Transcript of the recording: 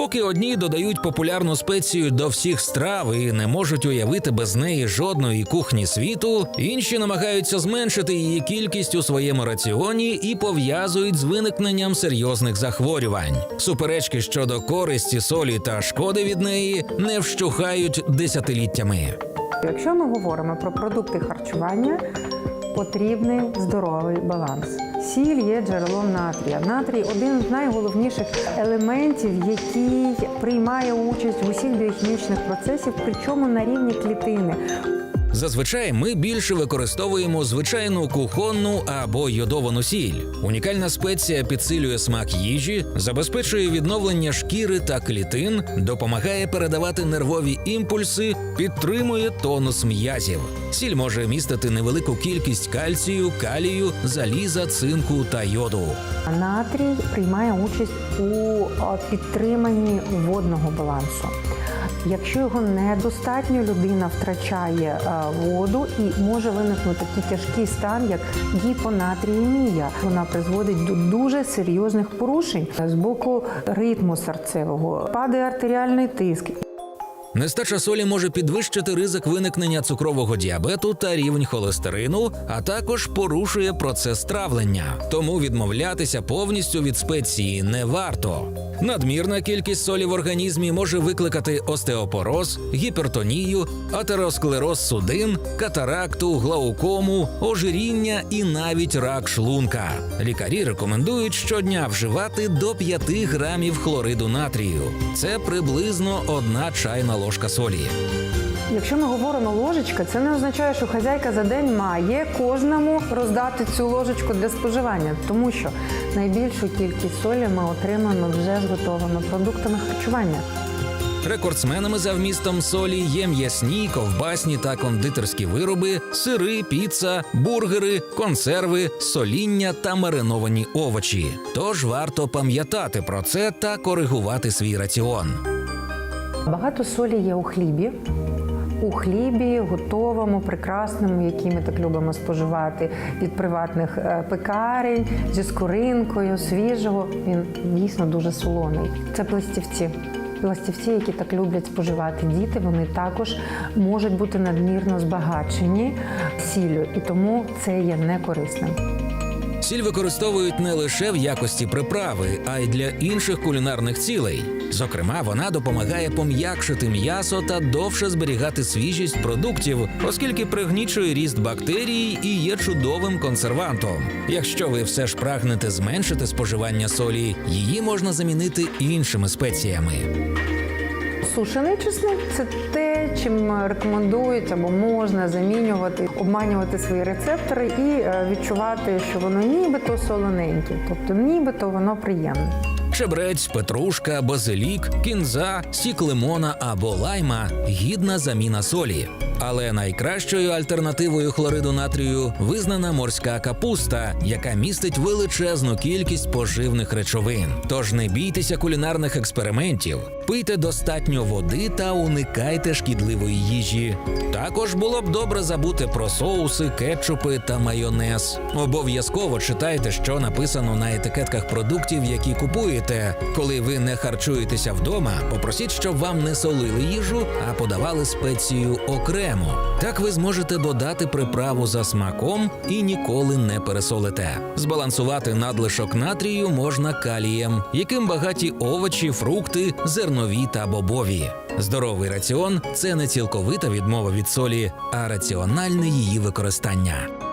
Поки одні додають популярну спецію до всіх страв і не можуть уявити без неї жодної кухні світу, інші намагаються зменшити її кількість у своєму раціоні і пов'язують з виникненням серйозних захворювань. Суперечки щодо користі солі та шкоди від неї не вщухають десятиліттями. Якщо ми говоримо про продукти харчування, потрібний здоровий баланс. Сіль є джерелом натрія. Натрій один з найголовніших елементів, який приймає участь в усіх біохімічних процесах, причому на рівні клітини. Зазвичай ми більше використовуємо звичайну кухонну або йодовану сіль. Унікальна спеція підсилює смак їжі, забезпечує відновлення шкіри та клітин, допомагає передавати нервові імпульси, підтримує тонус м'язів. Сіль може містити невелику кількість кальцію, калію, заліза, цинку та йоду. Натрій приймає участь у підтриманні водного балансу. Якщо його недостатньо, людина втрачає воду і може виникнути такий тяжкий стан, як гіпонатріємія. Вона призводить до дуже серйозних порушень з боку ритму серцевого, падає артеріальний тиск. Нестача солі може підвищити ризик виникнення цукрового діабету та рівень холестерину, а також порушує процес травлення. Тому відмовлятися повністю від спеції не варто. Надмірна кількість солі в організмі може викликати остеопороз, гіпертонію, атеросклероз судин, катаракту, глаукому, ожиріння і навіть рак шлунка. Лікарі рекомендують щодня вживати до 5 грамів хлориду натрію. Це приблизно одна чайна ложка солі. Якщо ми говоримо ложечка, це не означає, що хазяйка за день має кожному роздати цю ложечку для споживання, тому що найбільшу кількість солі ми отримаємо вже з готовими продуктами харчування. Рекордсменами за вмістом солі є м'ясні, ковбасні та кондитерські вироби, сири, піца, бургери, консерви, соління та мариновані овочі. Тож варто пам'ятати про це та коригувати свій раціон. Багато солі є у хлібі. У хлібі готовому, прекрасному, який ми так любимо споживати від приватних е, пекарень зі скоринкою, свіжого. Він дійсно дуже солоний. Це пластівці. Пластівці, які так люблять споживати діти, вони також можуть бути надмірно збагачені сіллю, і тому це є некорисним. Сіль використовують не лише в якості приправи, а й для інших кулінарних цілей. Зокрема, вона допомагає пом'якшити м'ясо та довше зберігати свіжість продуктів, оскільки пригнічує ріст бактерій і є чудовим консервантом. Якщо ви все ж прагнете зменшити споживання солі, її можна замінити іншими спеціями. Сушений чесник це те, чим рекомендують або можна замінювати, обманювати свої рецептори і е, відчувати, що воно нібито солоненьке, тобто нібито воно приємне. Чебрець, петрушка, базилік, кінза, сік лимона або лайма гідна заміна солі. Але найкращою альтернативою хлориду натрію визнана морська капуста, яка містить величезну кількість поживних речовин. Тож не бійтеся кулінарних експериментів, пийте достатньо води та уникайте шкідливої їжі. Також було б добре забути про соуси, кетчупи та майонез. Обов'язково читайте, що написано на етикетках продуктів, які купуєте. Коли ви не харчуєтеся вдома, попросіть, щоб вам не солили їжу, а подавали спецію окремо. Так ви зможете додати приправу за смаком і ніколи не пересолите. Збалансувати надлишок натрію можна калієм, яким багаті овочі, фрукти, зернові та бобові. Здоровий раціон це не цілковита відмова від солі, а раціональне її використання.